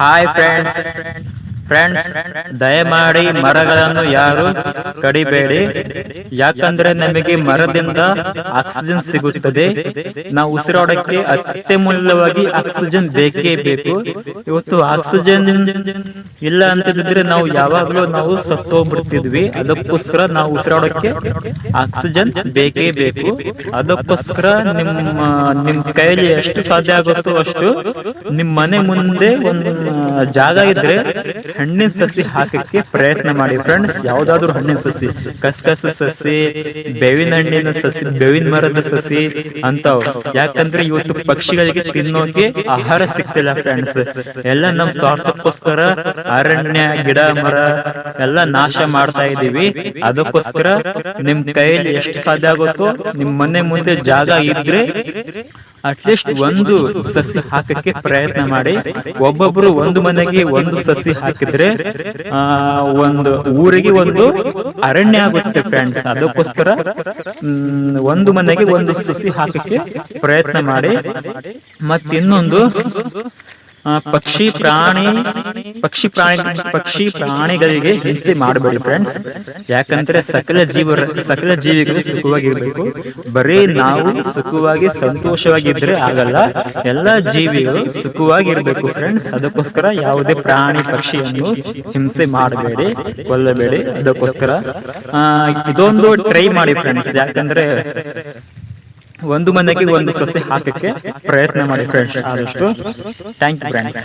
Hi friends friends ದಯಮಾಡಿ ಮರಗಳನ್ನು ಯಾರು ಕಡಿಬೇಡಿ. ಯಾಕಂದ್ರೆ ನಮಗೆ ಮರದಿಂದ ಆಕ್ಸಿಜನ್ ಸಿಗುತ್ತದೆ. ನಾವು ಉಸಿರಾಡಕ್ಕೆ ಅತ್ಯಮೂಲ್ಯವಾಗಿ ಆಕ್ಸಿಜನ್ ಬೇಕೇ ಬೇಕು. ಇವತ್ತು ಆಕ್ಸಿಜನ್ ಇಲ್ಲ ಅಂತಿದ್ರೆ ನಾವು ಯಾವಾಗಲೂ ನಾವು ಸತ್ತೋಗ್ಬಿಡ್ತಿದ್ವಿ. ಅದಕ್ಕೋಸ್ಕರ ನಾವು ಉಸಿರಾಡಕ್ಕೆ ಆಕ್ಸಿಜನ್ ಬೇಕೇ ಬೇಕು. ಅದಕ್ಕೋಸ್ಕರ ನಿಮ್ಮ ನಿಮ್ ಕೈಯಲ್ಲಿ ಎಷ್ಟು ಸಾಧ್ಯ ಆಗುತ್ತೋ ಅಷ್ಟು ನಿಮ್ ಮನೆ ಮುಂದೆ ಒಂದು ಜಾಗ ಇದ್ರೆ ಹಣ್ಣಿನ ಸಸಿ ಹಾಕಕ್ಕೆ ಪ್ರಯತ್ನ ಮಾಡಿ. ಫ್ರೆಂಡ್ಸ್ ಯಾವ್ದಾದ್ರು ಹಣ್ಣಿನ ಸಸಿ, ಕಸ್ಕಸ ಸಸಿ, ಬೇವಿನ ಹಣ್ಣಿನ ಸಸಿ, ಬೇವಿನ ಮರದ ಸಸಿ ಅಂತಾವ್ ಯಾಕಂದ್ರೆ ಇವತ್ತು ಪಕ್ಷಿಗಳಿಗೆ ತಿನ್ನೋಕೆ ಆಹಾರ ಸಿಗ್ತಿಲ್ಲ ಫ್ರೆಂಡ್ಸ್ ಎಲ್ಲ ನಮ್ ಸ್ವಾರ್ಥಕ್ಕೋಸ್ಕರ ಅರಣ್ಯ, ಗಿಡ, ಮರ ಎಲ್ಲ ನಾಶ ಮಾಡ್ತಾ ಇದೀವಿ ಅದಕ್ಕೋಸ್ಕರ ನಿಮ್ ಕೈಯಲ್ಲಿ ಎಷ್ಟು ಸಾಧ್ಯ ಆಗುತ್ತೋ, ನಿಮ್ ಮನೆ ಮುಂದೆ ಜಾಗ ಇದ್ರೆ ಅಟ್ಲೀಸ್ಟ್ ಒಂದು ಸಸಿ ಹಾಕಕ್ಕೆ ಪ್ರಯತ್ನ ಮಾಡಿ. ಒಬ್ಬೊಬ್ರು ಒಂದು ಮನೆಗೆ ಒಂದು ಸಸಿ ಹಾಕಿದ್ರೆ ಆ, ಒಂದು ಊರಿಗೆ ಒಂದು ಅರಣ್ಯ ಆಗುತ್ತೆ ಫ್ರೆಂಡ್ಸ್ ಅದಕ್ಕೋಸ್ಕರ ಒಂದು ಮನೆಗೆ ಒಂದು ಸಸಿ ಹಾಕಕ್ಕೆ ಪ್ರಯತ್ನ ಮಾಡಿ. ಮತ್ತಿನ್ನೊಂದು ಪಕ್ಷಿ ಪ್ರಾಣಿ ಪಕ್ಷಿ ಪ್ರಾಣಿ, ಪಕ್ಷಿ ಪ್ರಾಣಿಗಳಿಗೆ ಹಿಂಸೆ ಮಾಡಬೇಡಿ ಫ್ರೆಂಡ್ಸ್ ಯಾಕಂದ್ರೆ ಸಕಲ ಜೀವ, ಸಕಲ ಜೀವಿಗಳು ಸುಖವಾಗಿರ್ಬೇಕು. ಬರೀ ನಾವು ಸುಖವಾಗಿ, ಸಂತೋಷವಾಗಿದ್ರೆ ಆಗಲ್ಲ. ಎಲ್ಲ ಜೀವಿಗಳು ಸುಖವಾಗಿರ್ಬೇಕು ಫ್ರೆಂಡ್ಸ್ ಅದಕ್ಕೋಸ್ಕರ ಯಾವುದೇ ಪ್ರಾಣಿ, ಪಕ್ಷಿಯನ್ನು ಹಿಂಸೆ ಮಾಡಬೇಡಿ, ಕೊಲ್ಲಬೇಡಿ. ಅದಕ್ಕೋಸ್ಕರ ಇದೊಂದು ಟ್ರೈ ಮಾಡಿ ಫ್ರೆಂಡ್ಸ್ ಯಾಕಂದ್ರೆ ಒಂದು ಮನೆಗೆ ಒಂದು ಸಸ್ಯ ಹಾಕಕ್ಕೆ ಪ್ರಯತ್ನ ಮಾಡಿ ಫ್ರೆಂಡ್ಸ್ ಆದಷ್ಟು ಥ್ಯಾಂಕ್ ಯು ಫ್ರೆಂಡ್ಸ್